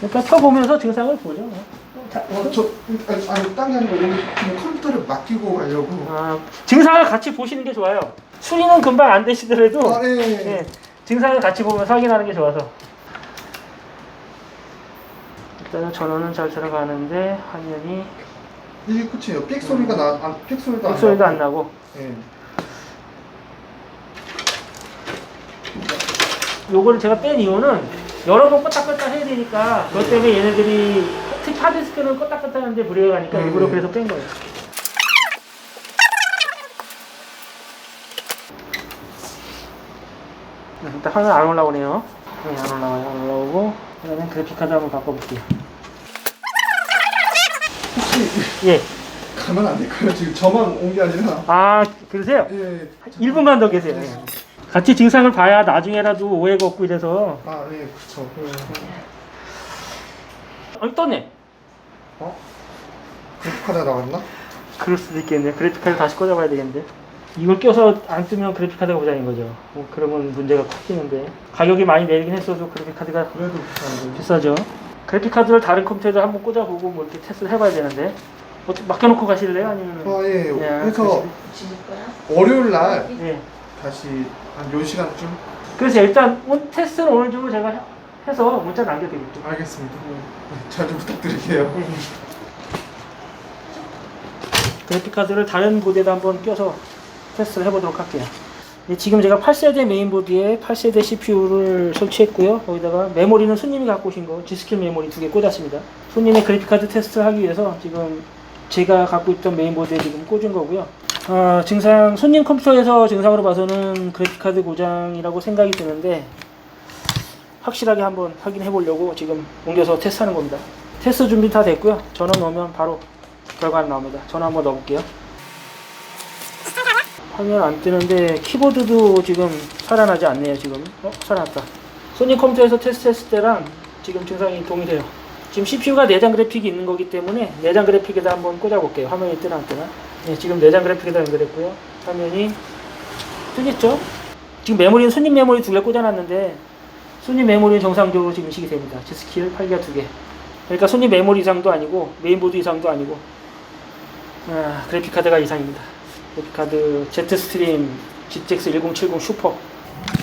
그러니까 펴보면서 증상을 보죠. 자, 어, 저 아니, 아니 딴게 아니고 그냥 컴퓨터를 맡기고 가려고. 아, 증상을 같이 보시는 게 좋아요. 수리는 금방 안 되시더라도 아, 네. 예, 증상을 같이 보면서 확인하는 게 좋아서. 일단은 전원은 잘 들어가는데 화면이 이게 끝이에요. 삑 소리가 나, 아, 삑 소리도 안 소리도 안. 나고. 예. 요거를 제가 뺀 이유는 여러 번 껐다 껐다 해야 되니까 그것 때문에 얘네들이 특히 하드디스크는 껐다 껐다 하는데 무리가 가니까 음. 일부러 그래서 뺀 거예요. 네, 일단 화면 안 올라오네요. 네, 안 올라와요. 안 올라오고 그다음에 그래픽카드 한번 바꿔볼게요. 혹시 예. 가면 안 될까요? 지금 저만 온 게 아니라. 아 그러세요? 예. 1분만 더 계세요. 예. 같이 증상을 봐야 나중에라도 오해가 없고 이래서 아, 예, 그쵸. 어, 떴네. 어? 그래픽카드 나갔나? 그럴 수도 있겠네. 그래픽카드 다시 꽂아봐야 되겠는데. 이걸 껴서 안 뜨면 그래픽카드가 고장인 거죠. 뭐 그러면 문제가 커지는데. 가격이 많이 내리긴 했어도 그래픽카드가 그래도 비싼데. 비싸죠. 그래픽카드를 다른 컴퓨터에다 한번 꽂아보고 뭐 이렇게 테스트를 해봐야 되는데. 어떻게 맡겨놓고 가실래요? 아니면. 아, 예. 그냥 그래서 주실 거야? 월요일 날 예. 다시 한요 시간쯤 그래서 일단 온- 테스트는 오늘 중으로 제가 해- 해서 문자 남겨드릴게요. 알겠습니다. 잘좀 부탁드릴게요. 예. 그래픽카드를 다른 보드에다 한번 껴서 테스트를 해보도록 할게요. 예, 지금 제가 8세대 메인보드에 8세대 CPU를 설치했고요. 거기다가 메모리는 손님이 갖고 오신 거 G스킬 메모리 두 개 꽂았습니다. 손님의 그래픽카드 테스트를 하기 위해서 지금 제가 갖고 있던 메인보드에 지금 꽂은 거고요. 아, 증상 손님 컴퓨터에서 증상으로 봐서는 그래픽카드 고장이라고 생각이 드는데 확실하게 한번 확인해 보려고 지금 옮겨서 테스트하는 겁니다. 테스트 준비 다 됐고요. 전원 넣으면 바로 결과 나옵니다. 전원 한번 넣어볼게요. 화면 안 뜨는데 키보드도 지금 살아나지 않네요. 지금 어 살아났다. 소니 컴퓨터에서 테스트했을 때랑 지금 증상이 동일해요. 지금 CPU가 내장 그래픽이 있는 거기 때문에 내장 그래픽에다 한번 꽂아볼게요. 화면이 뜨나 안 뜨나? 네, 지금 내장 그래픽에다 연결했고요. 화면이 뜨겠죠? 지금 메모리는 손님 메모리 두 개 꽂아놨는데 손님 메모리는 정상적으로 지금 인식이 됩니다. G스킬 8기가 두 개. 그러니까 손님 메모리 이상도 아니고 메인보드 이상도 아니고 아, 그래픽 카드가 이상입니다. 그래픽 카드 Z 스트림 GTX 1070 슈퍼.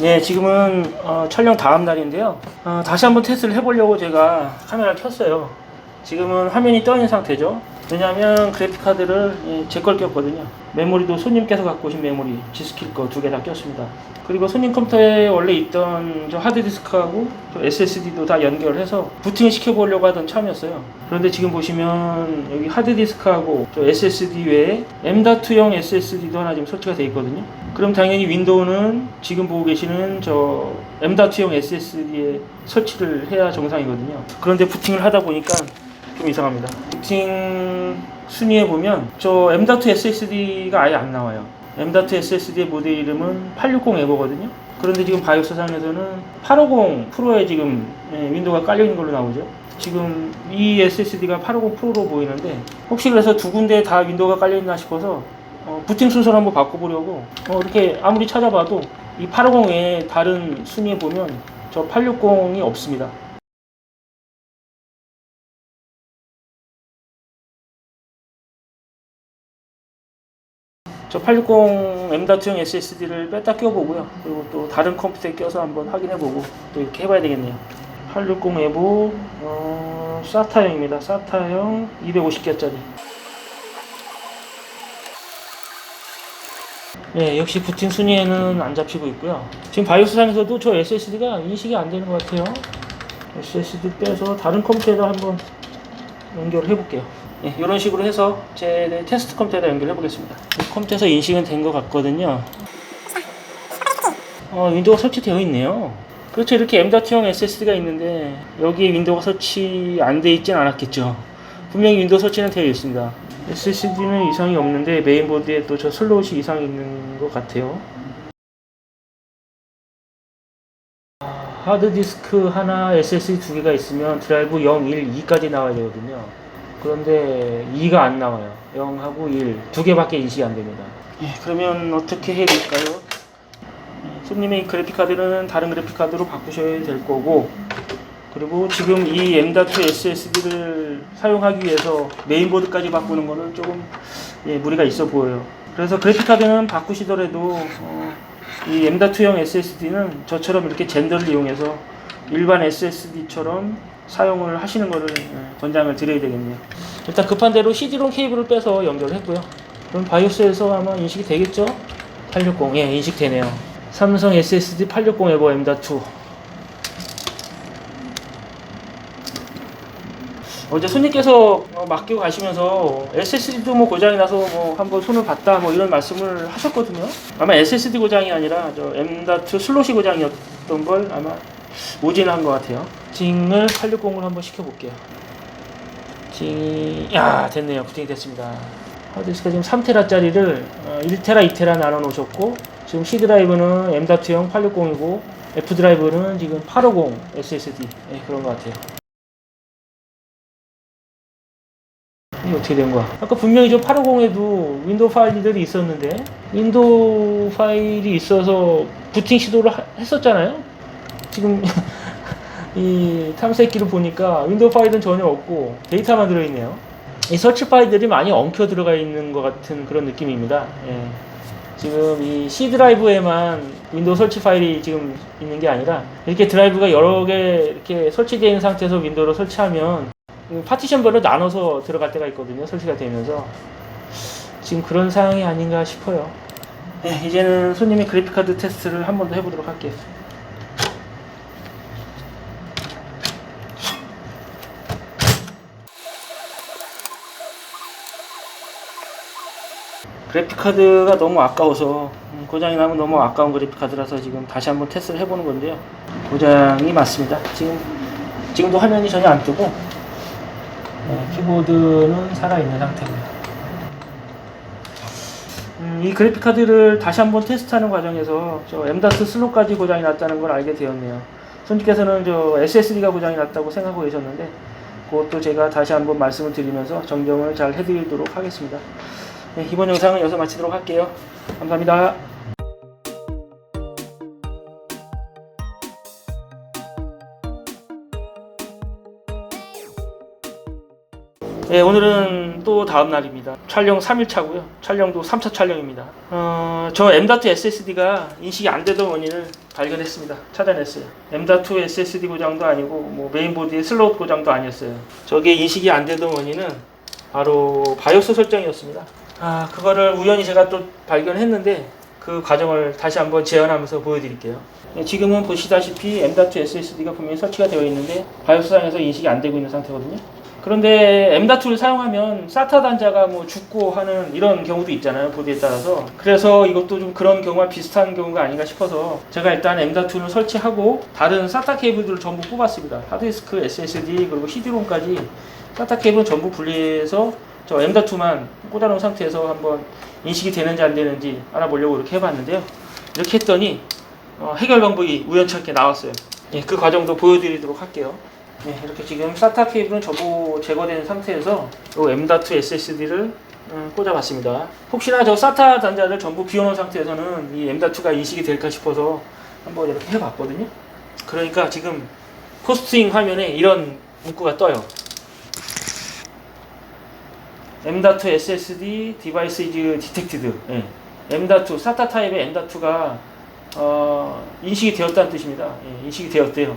네, 지금은 어, 촬영 다음 날인데요. 어, 다시 한번 테스트를 해보려고 제가 카메라를 켰어요. 지금은 화면이 떠 있는 상태죠. 왜냐하면 그래픽 카드를 예, 제걸 꼈거든요. 메모리도 손님께서 갖고 오신 메모리 G스킬 거 두 개 다 꼈습니다. 그리고 손님 컴퓨터에 원래 있던 저 하드디스크하고 저 SSD도 다 연결해서 부팅을 시켜보려고 하던 참이었어요. 그런데 지금 보시면 여기 하드디스크하고 저 SSD 외에 M.2형 SSD도 하나 지금 설치가 되어 있거든요. 그럼 당연히 윈도우는 지금 보고 계시는 저 M.2형 SSD에 설치를 해야 정상이거든요. 그런데 부팅을 하다 보니까 좀 이상합니다. 부팅 순위에 보면 저 M.2 SSD가 아예 안 나와요. M.2 SSD의 모델 이름은 860 에버거든요. 그런데 지금 바이오스상에서는 850 프로에 지금 예, 윈도우가 깔려 있는 걸로 나오죠. 지금 이 SSD가 850 프로로 보이는데 혹시 그래서 두 군데 다 윈도우가 깔려 있나 싶어서 어, 부팅 순서를 한번 바꿔보려고 어, 이렇게 아무리 찾아봐도 이 850 외에 다른 순위에 보면 저 860이 없습니다. 저 860 M.2형 SSD를 뺐다 껴보고요. 그리고 또 다른 컴퓨터에 껴서 한번 확인해보고 또 이렇게 해봐야 되겠네요. 860 에보 어, 사타형입니다. 사타형 250개짜리. 네, 역시 부팅 순위에는 안 잡히고 있고요. 지금 바이오스상에서도 저 SSD가 인식이 안 되는 것 같아요. SSD 빼서 다른 컴퓨터에다 한번 연결을 해볼게요. 네, 이런 식으로 해서 제 테스트 컴퓨터에다 연결해 보겠습니다. 이 컴퓨터에서 인식은 된 것 같거든요. 어, 윈도우가 설치되어 있네요. 그렇죠. 이렇게 M.2형 SSD가 있는데 여기에 윈도우가 설치 안 돼 있진 않았겠죠. 분명히 윈도우 설치는 되어 있습니다. SSD는 이상이 없는데 메인보드에 또 저 슬롯이 이상이 있는 것 같아요. 하드디스크 하나, SSD 두 개가 있으면 드라이브 0, 1, 2까지 나와야 되거든요. 그런데 2가 안 나와요. 0하고 1, 두 개밖에 인식이 안 됩니다. 예, 그러면 어떻게 해야 될까요? 예, 손님의 그래픽카드는 다른 그래픽카드로 바꾸셔야 될 거고, 그리고 지금 이 M.2 SSD를 사용하기 위해서 메인보드까지 바꾸는 거는 조금 예, 무리가 있어 보여요. 그래서 그래픽카드는 바꾸시더라도 어, 이 M.2형 SSD는 저처럼 이렇게 젠더를 이용해서 일반 SSD처럼 사용을 하시는 거를 예, 권장을 드려야 되겠네요. 일단 급한 대로 CD롬 케이블을 빼서 연결했고요. 그럼 바이오스에서 아마 인식이 되겠죠? 860, 예, 인식되네요. 삼성 SSD 860 에버 M.2. 어제 손님께서 어, 맡기고 가시면서 SSD도 뭐 고장이 나서 뭐 한번 손을 봤다 뭐 이런 말씀을 하셨거든요. 아마 SSD 고장이 아니라 저 M.2 슬롯이 고장이었던 걸 아마 오진한 것 같아요. 징을 860을 한번 시켜볼게요. 징이 야 됐네요. 부팅이 됐습니다. 하드디스크가 지금 3테라짜리를 1테라, 2테라 나눠 놓으셨고 지금 C 드라이브는 M.2형 860이고 F 드라이브는 지금 850 SSD 예, 그런 것 같아요. 이게 어떻게 된 거야? 아까 분명히 저 850에도 윈도우 파일들이 있었는데 윈도우 파일이 있어서 부팅 시도를 하- 했었잖아요. 지금 이 탐색기를 보니까 윈도우 파일은 전혀 없고 데이터만 들어있네요. 이 설치 파일들이 많이 엉켜 들어가 있는 것 같은 그런 느낌입니다. 예. 지금 이 C 드라이브에만 윈도우 설치 파일이 지금 있는 게 아니라 이렇게 드라이브가 여러 개 이렇게 설치되어 있는 상태에서 윈도우를 설치하면 그 파티션별로 나눠서 들어갈 때가 있거든요. 설치가 되면서 지금 그런 상황이 아닌가 싶어요. 네, 이제는 손님의 그래픽카드 테스트를 한 번 더 해보도록 할게요. 그래픽카드가 너무 아까워서 음, 고장이 나면 너무 아까운 그래픽카드라서 지금 다시 한번 테스트를 해보는 건데요. 고장이 맞습니다. 지금 지금도 화면이 전혀 안 뜨고 네, 키보드는 살아있는 상태고요. 음, 이 그래픽카드를 다시 한번 테스트하는 과정에서 저 M.2 슬롯까지 고장이 났다는 걸 알게 되었네요. 손님께서는 저 SSD가 고장이 났다고 생각하고 계셨는데 그것도 제가 다시 한번 말씀을 드리면서 정정을 잘 해드리도록 하겠습니다. 네, 이번 영상은 여기서 마치도록 할게요. 감사합니다. 네, 오늘은 또 다음 날입니다. 촬영 3일차고요. 촬영도 3차 촬영입니다. 어, 저 M.2 SSD가 인식이 안 되던 원인을 발견했습니다. 찾아냈어요. M.2 SSD 고장도 아니고 뭐 메인보드의 슬롯 고장도 아니었어요. 저게 인식이 안 되던 원인은 바로 바이오스 설정이었습니다. 아, 그거를 우연히 제가 또 발견했는데 그 과정을 다시 한번 재현하면서 보여드릴게요. 네, 지금은 보시다시피 M.2 SSD가 분명히 설치가 되어 있는데 바이오스상에서 인식이 안 되고 있는 상태거든요. 그런데 M.2를 사용하면 SATA 단자가 뭐 죽고 하는 이런 경우도 있잖아요 보드에 따라서 그래서 이것도 좀 그런 경우와 비슷한 경우가 아닌가 싶어서 제가 일단 M.2를 설치하고 다른 SATA 케이블들을 전부 뽑았습니다 하드디스크, SSD 그리고 CD롬까지 SATA 케이블은 전부 분리해서 저 M.2만 꽂아놓은 상태에서 한번 인식이 되는지 안 되는지 알아보려고 이렇게 해봤는데요 이렇게 했더니 어, 해결 방법이 우연찮게 나왔어요 예, 그 과정도 보여드리도록 할게요 네, 이렇게 지금 SATA 케이블은 전부 제거된 상태에서 이 M.2 SSD를 음, 꽂아봤습니다. 혹시나 저 SATA 단자를 전부 비워놓은 상태에서는 이 M.2가 인식이 될까 싶어서 한번 이렇게 해봤거든요. 그러니까 지금 포스팅 화면에 이런 문구가 떠요. M.2 SSD is detected. 예. M.2 SATA 타입의 M.2가 어, 인식이 되었다는 뜻입니다. 예, 인식이 되었대요.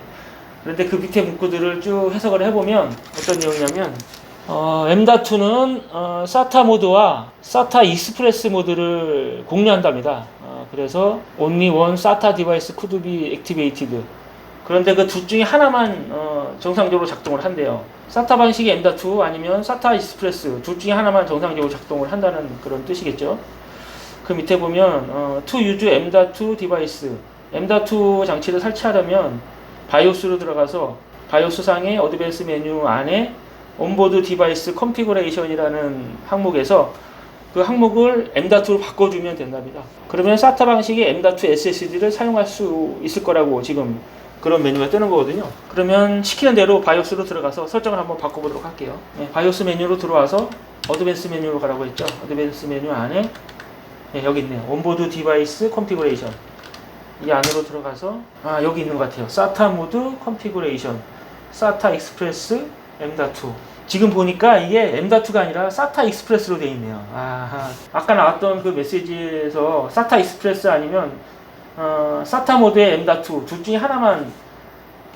그런데 그 밑에 문구들을 쭉 해석을 해보면 어떤 내용이냐면 어, M.2는 어, SATA 모드와 SATA 익스프레스 모드를 공유한답니다. 어, 그래서 only one SATA device could be activated. 그런데 그 둘 중에 하나만 어, 정상적으로 작동을 한대요. SATA 방식의 M.2 아니면 SATA 익스프레스 둘 중에 하나만 정상적으로 작동을 한다는 그런 뜻이겠죠. 그 밑에 보면 어, to use M.2 device M.2 장치를 설치하려면 바이오스로 들어가서 바이오스 상의 어드밴스 메뉴 안에 온보드 디바이스 컨피그레이션이라는 항목에서 그 항목을 M.2로 바꿔주면 된답니다. 그러면 SATA 방식의 M.2 SSD를 사용할 수 있을 거라고 지금 그런 메뉴가 뜨는 거거든요. 그러면 시키는 대로 바이오스로 들어가서 설정을 한번 바꿔보도록 할게요. 네, 바이오스 메뉴로 들어와서 어드밴스 메뉴로 가라고 했죠. 어드밴스 메뉴 안에 네, 여기 있네요. 온보드 디바이스 컨피그레이션. 이 안으로 들어가서 아 여기 있는 것 같아요. SATA 모드 컨피그레이션 사타 익스프레스 M.2 지금 보니까 이게 M.2가 아니라 사타 익스프레스로 되어 있네요 아, 아까 나왔던 그 메시지에서 사타 익스프레스 아니면 어, 사타 모드의 M.2 둘 중에 하나만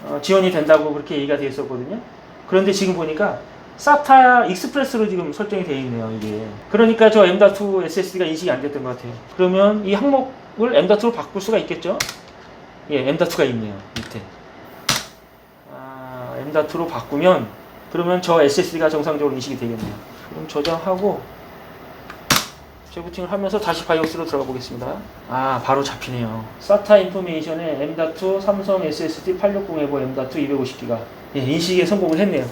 어, 지원이 된다고 그렇게 얘기가 되어 있었거든요. 그런데 지금 보니까 사타 익스프레스로 지금 설정이 되어 있네요 이게. 그러니까 저 M.2 SSD가 인식이 안 됐던 것 같아요. 그러면 이 항목을 M.2로 바꿀 수가 있겠죠? 예 M.2가 있네요 밑에. 아, M.2로 바꾸면 그러면 저 SSD가 정상적으로 인식이 되겠네요. 그럼 저장하고 재부팅을 하면서 다시 바이오스로 들어가 보겠습니다. 아 바로 잡히네요. 사타 인포메이션의 M.2 삼성 SSD 860 에버 M.2 250기가. 예, 인식에 성공을 했네요.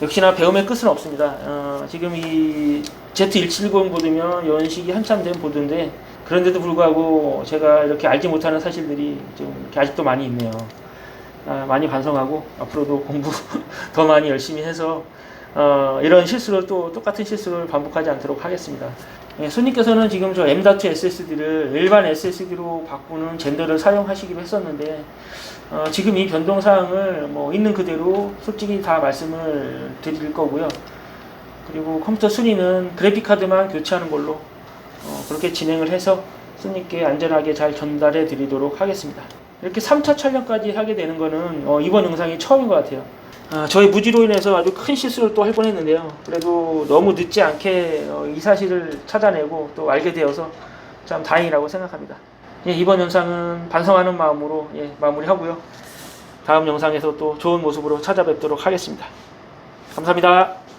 역시나 배움의 끝은 없습니다. 어, 지금 이 Z170 보드면 연식이 한참 된 보드인데 그런데도 불구하고 제가 이렇게 알지 못하는 사실들이 좀 아직도 많이 있네요. 아, 많이 반성하고 앞으로도 공부 더 많이 열심히 해서 어, 이런 실수를 또 똑같은 실수를 반복하지 않도록 하겠습니다. 예, 손님께서는 지금 저 M.2 SSD를 일반 SSD로 바꾸는 젠더를 사용하시기로 했었는데 어, 지금 이 변동 사항을 뭐 있는 그대로 솔직히 다 말씀을 드릴 거고요. 그리고 컴퓨터 순위는 그래픽 카드만 교체하는 걸로 어, 그렇게 진행을 해서 손님께 안전하게 잘 전달해 드리도록 하겠습니다. 이렇게 3차 촬영까지 하게 되는 거는 어, 이번 영상이 처음인 것 같아요. 아, 저의 무지로 인해서 아주 큰 실수를 또 할 뻔했는데요. 그래도 너무 늦지 않게 어, 이 사실을 찾아내고 또 알게 되어서 참 다행이라고 생각합니다. 예, 이번 영상은 반성하는 마음으로 예, 마무리하고요. 다음 영상에서 또 좋은 모습으로 찾아뵙도록 하겠습니다. 감사합니다.